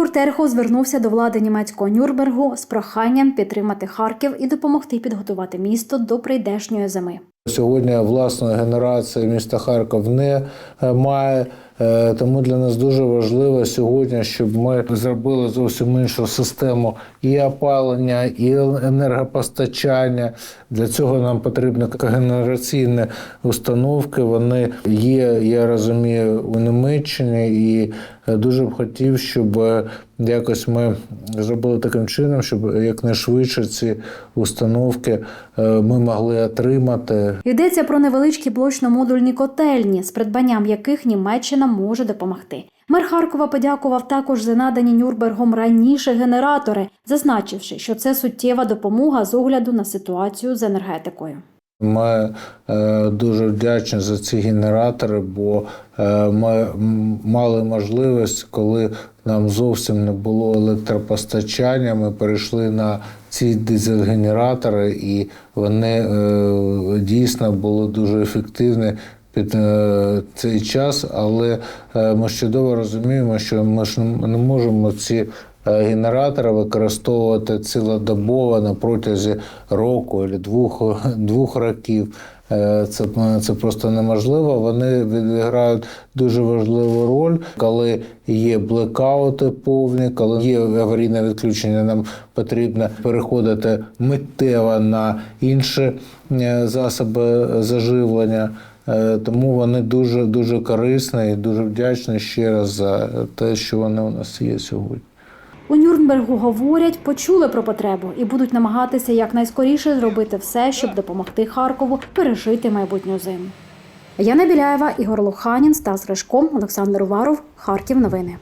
Ігор Терхов звернувся до влади німецького Нюрнбергу з проханням підтримати Харків і допомогти підготувати місто до прийдешньої зими. Сьогодні власної генерації міста Харків не е, має. Е, Тому для нас дуже важливо сьогодні, щоб ми зробили зовсім іншу систему і опалення, і енергопостачання. Для цього нам потрібні генераційні установки. Вони є, я розумію, у Німеччині, і дуже б хотів, щоб якось ми зробили таким чином, щоб якнайшвидше ці установки е, ми могли отримати. Йдеться про невеличкі блочно-модульні котельні, з придбанням яких Німеччина може допомогти. Мер Харкова подякував також за надані Нюрнбергом раніше генератори, зазначивши, що це суттєва допомога з огляду на ситуацію з енергетикою. Ми е, дуже вдячні за ці генератори, бо е, ми мали можливість, коли нам зовсім не було електропостачання. Ми перейшли на ці дизель-генератори, і вони е, дійсно були дуже ефективні. Під е, цей час, але ми ми чудово розуміємо, що ми ж не можемо ці е, генератори використовувати цілодобово на протязі року або двох, двох років. Е, Це, це просто неможливо. Вони відіграють дуже важливу роль, коли є блекаути повні, коли є аварійне відключення, нам потрібно переходити миттєво на інші е, засоби заживлення. Тому вони дуже дуже корисні і дуже вдячні ще раз за те, що вони у нас є сьогодні. У Нюрнбергу говорять, почули про потребу і будуть намагатися якнайскоріше зробити все, щоб допомогти Харкову пережити майбутню зиму. Яна Біляєва, Ігор Луханін, Стас Ришко, Олександр Уваров, Харків. Новини.